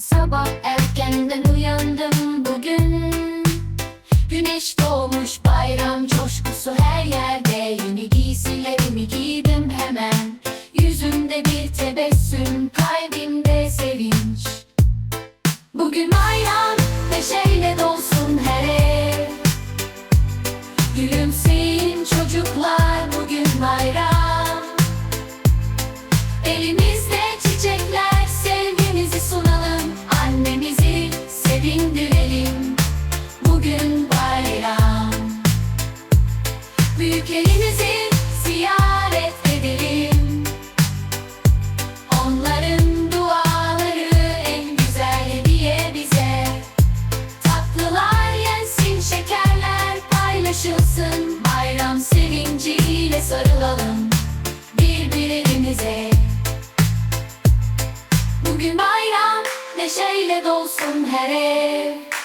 Sabah erkenden uyandım bugün. Güneş doğmuş bayram coşkusu her yerde. Yeni giysilerimi giydim hemen. Yüzümde bir tebessüm kalbimde sevinç. Bugün bayram neşeyle dolsun her ev. Gülümseyin çocuklar bugün bayram. Elimizde sevindirelim Bugün bayram. Büyüklerimizi ziyaret edelim. Onların duaları en güzel hediye bize. Tatlılar yensin, şekerler paylaşılsın. Bayram sevinciyle sarılalım birbirimize. Bugün bayram, neşeyle dolsun her ev.